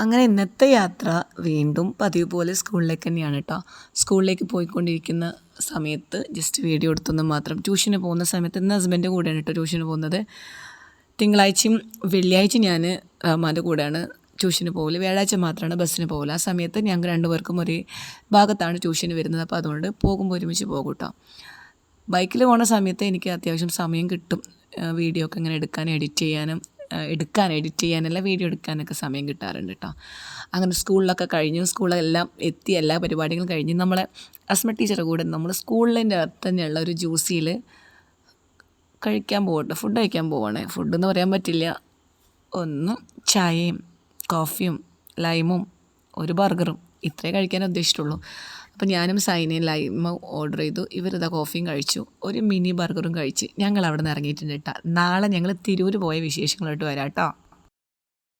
അങ്ങനെ ഇന്നത്തെ യാത്ര വീണ്ടും പതിവ് പോലെ സ്കൂളിലേക്ക് തന്നെയാണ് കേട്ടോ സ്കൂളിലേക്ക് പോയിക്കൊണ്ടിരിക്കുന്ന സമയത്ത് ജസ്റ്റ് വീഡിയോ എടുത്തൊന്ന് മാത്രം ട്യൂഷന് പോകുന്ന സമയത്ത് ഇന്ന് ഹസ്ബൻഡ് കൂടെയാണ് കേട്ടോ ട്യൂഷന് പോകുന്നത്. തിങ്കളാഴ്ചയും വെള്ളിയാഴ്ച ഞാൻ റഹ്മാന്റെ കൂടെയാണ് ട്യൂഷന് പോകൽ വ്യാഴാഴ്ച മാത്രമാണ് ബസ്സിന് പോകൽ ആ സമയത്ത് ഞങ്ങൾ രണ്ടുപേർക്കും ഒരേ ഭാഗത്താണ് ട്യൂഷന് വരുന്നത്. അപ്പോൾ അതുകൊണ്ട് പോകുമ്പോൾ ഒരുമിച്ച് പോകും കേട്ടോ ബൈക്കിൽ പോകുന്ന സമയത്ത് എനിക്ക് അത്യാവശ്യം സമയം കിട്ടും. വീഡിയോ ഒക്കെ ഇങ്ങനെ എടുക്കാനും എഡിറ്റ് ചെയ്യാനും എടുക്കാൻ എഡിറ്റ് ചെയ്യാനല്ല വീഡിയോ എടുക്കാനൊക്കെ സമയം കിട്ടാറുണ്ട് കേട്ടോ അങ്ങനെ സ്കൂളിലൊക്കെ കഴിഞ്ഞു സ്കൂളിലെല്ലാം എത്തി എല്ലാ പരിപാടികളും കഴിഞ്ഞ്. നമ്മളെ അസ്മ ടീച്ചറെ കൂടെ നമ്മൾ സ്കൂളിന്റെ തന്നെയുള്ള ഒരു ജ്യൂസിയിൽ കഴിക്കാൻ പോകട്ടെ ഫുഡ് കഴിക്കാൻ പോവാണ്. ഫുഡെന്ന് പറയാൻ പറ്റില്ല. ഒന്ന് ചായയും കോഫിയും ലൈമും ഒരു ബർഗറും ഇത്രേ കഴിക്കാൻ ഉദ്ദേശിച്ചിട്ടുള്ളൂ. അപ്പോൾ ഞാനും സൈനയും ലൈമും ഓർഡർ ചെയ്തു. ഇവരിതാ കോഫിയും കഴിച്ചു. ഒരു മിനി ബർഗറും കഴിച്ച് ഞങ്ങൾ അവിടെ നിന്ന് ഇറങ്ങിയിട്ടുണ്ട് കേട്ടോ നാളെ ഞങ്ങൾ തിരൂർ പോയ വിശേഷങ്ങളായിട്ട് വരാം കേട്ടോ